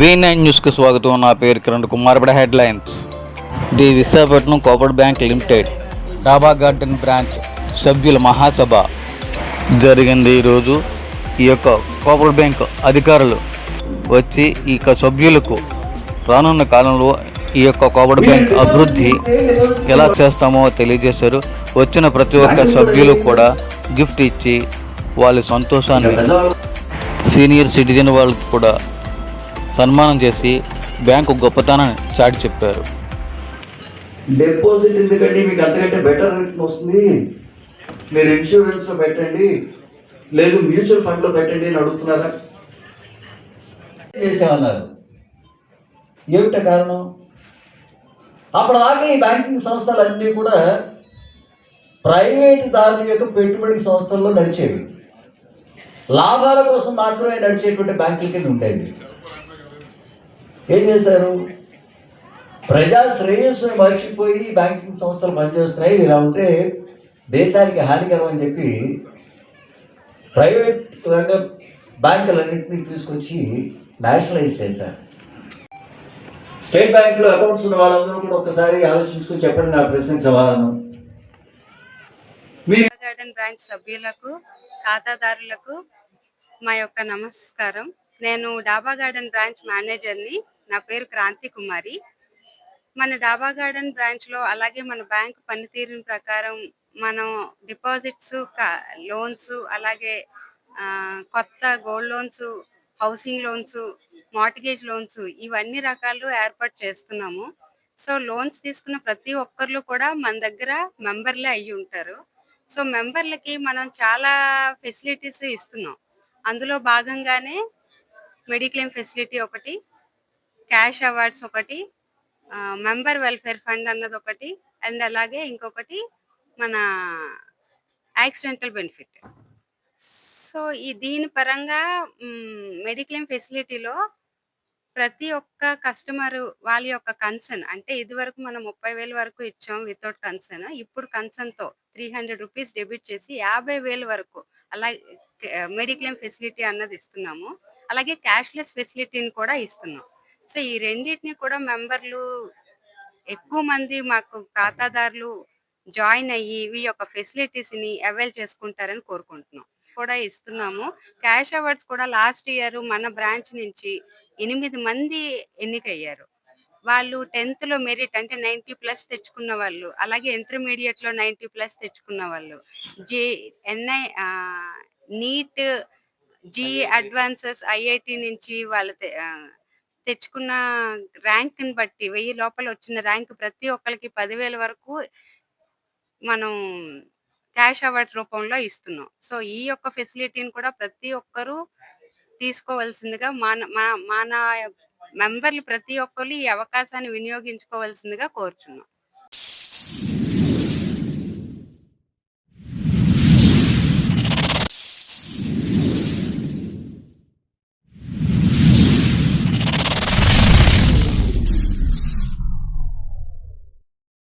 V nine న్యూస్కి స్వాగతం. నా పేరు కిరణ్ కుమార్. ఇప్పుడు headlines. The Visakhapatnam co-op bank limited Daba garden branch సభ్యుల మహాసభ జరిగింది ఈరోజు. ఈ యొక్క కోపర్ బ్యాంక్ అధికారులు వచ్చి ఈ యొక్క సభ్యులకు రానున్న కాలంలో ఈ యొక్క కోపర్ బ్యాంక్ అభివృద్ధి ఎలా చేస్తామో తెలియజేశారు. వచ్చిన ప్రతి ఒక్క సభ్యులు కూడా గిఫ్ట్ ఇచ్చి వాళ్ళ సంతోషాన్ని సీనియర్ సిటిజన్ వాళ్ళకి కూడా సన్మానం చేసి బ్యాంకు గొప్పతనాన్ని చాటి చెప్పారు. డిపాజిట్ ఎందుకండి? మీకు అంతకంటే బెటర్ రిటర్న్ వస్తుంది. మీరు ఇన్సూరెన్స్లో పెట్టండి. లేదు మ్యూచువల్ ఫండ్లో పెట్టండి అని అడుగుతున్నారా? చేసేమన్నారు ఏమిట కారణం? అప్పటిదాకా ఈ బ్యాంకింగ్ సంస్థలన్నీ కూడా ప్రైవేట్ దారుల యొక్క పెట్టుబడి సంస్థల్లో నడిచేవి. లాభాల కోసం మాత్రమే నడిచేటువంటి బ్యాంకుల కింద ఉండేవి. ఏం చేశారు? ప్రజా శ్రేయస్సుని మర్చిపోయి బ్యాంకింగ్ సంస్థలు పనిచేస్తున్నాయి. ఇలా ఉంటే దేశానికి హానికరం అని చెప్పి ప్రైవేట్ రంగ బ్యాంకులన్నింటినీ తీసుకొచ్చి నేషనలైజ్ చేశారు. స్టేట్ బ్యాంకులో అకౌంట్స్ ఉన్న వాళ్ళందరూ కూడా ఒక్కసారి ఆలోచించుకొని చెప్పండి నా ప్రశ్నకు సమాధానం. మీరు గార్డెన్ బ్రాంచ్ సభ్యులకు ఖాతాదారులకు మా యొక్క నమస్కారం. నేను డాబా గార్డెన్ బ్రాంచ్ మేనేజర్ని నా పేరు క్రాంతి కుమారి. మన డాబా గార్డెన్ బ్రాంచ్లో అలాగే మన బ్యాంక్ పనితీరుని ప్రకారం మనం డిపాజిట్స్ లోన్స్ అలాగే కొత్త gold loans housing loans mortgage loans ఇవన్నీ రకాలు ఏర్పాటు చేస్తున్నాము. సో లోన్స్ తీసుకున్న ప్రతి ఒక్కరు కూడా మన దగ్గర మెంబర్లే అయ్యి ఉంటారు. సో మెంబర్లకి మనం చాలా ఫెసిలిటీస్ ఇస్తున్నాం. అందులో భాగంగానే మెడిక్లెయిమ్ ఫెసిలిటీ ఒకటి క్యాష్ అవార్డ్స్ ఒకటి మెంబర్ వెల్ఫేర్ ఫండ్ అన్నది ఒకటి అండ్ అలాగే ఇంకొకటి మన యాక్సిడెంటల్ బెనిఫిట్ సో ఈ దీని పరంగా మెడిక్లెయిమ్ ఫెసిలిటీలో ప్రతి ఒక్క కస్టమర్ వాళ్ళ యొక్క కన్సర్న్ అంటే ఇది వరకు మనం ముప్పై వేల వరకు ఇచ్చాం వితౌట్ కన్సర్న్. ఇప్పుడు కన్సర్న్తో త్రీ హండ్రెడ్ రూపీస్ డెబిట్ చేసి యాభై వేల వరకు అలాగే మెడిక్లెయిమ్ ఫెసిలిటీ అన్నది ఇస్తున్నాము. అలాగే క్యాష్లెస్ ఫెసిలిటీని కూడా ఇస్తున్నాం. సో ఈ రెండింటిని కూడా మెంబర్లు ఎక్కువ మంది మాకు ఖాతాదారులు జాయిన్ అయ్యి ఈ యొక్క ఫెసిలిటీస్ని అవైల్ చేసుకుంటారని కోరుకుంటున్నాం. కూడా ఇస్తున్నాము. క్యాష్ అవార్డ్స్ కూడా లాస్ట్ ఇయర్ మన బ్రాంచ్ నుంచి ఎనిమిది మంది ఎన్నికయ్యారు. వాళ్ళు టెన్త్లో మెరిట్ అంటే నైన్టీ ప్లస్ తెచ్చుకున్న వాళ్ళు అలాగే ఇంటర్మీడియట్లో నైన్టీ ప్లస్ తెచ్చుకున్న వాళ్ళు. జే ఎన్ఐ నీట్ జి అడ్వాన్సెస్ ఐఐటి నుంచి వాళ్ళు తెచ్చుకున్న ర్యాంక్ని బట్టి వెయ్యి లోపల వచ్చిన ర్యాంక్ ప్రతి ఒక్కరికి పదివేల వరకు మనం క్యాష్ అవార్డ్ రూపంలో ఇస్తున్నాం. సో ఈ యొక్క ఫెసిలిటీని కూడా ప్రతి ఒక్కరూ తీసుకోవాల్సిందిగా మన మా- మన మెంబర్లు ప్రతి ఒక్కరు ఈ అవకాశాన్ని వినియోగించుకోవాల్సిందిగా కోరుచున్నాం.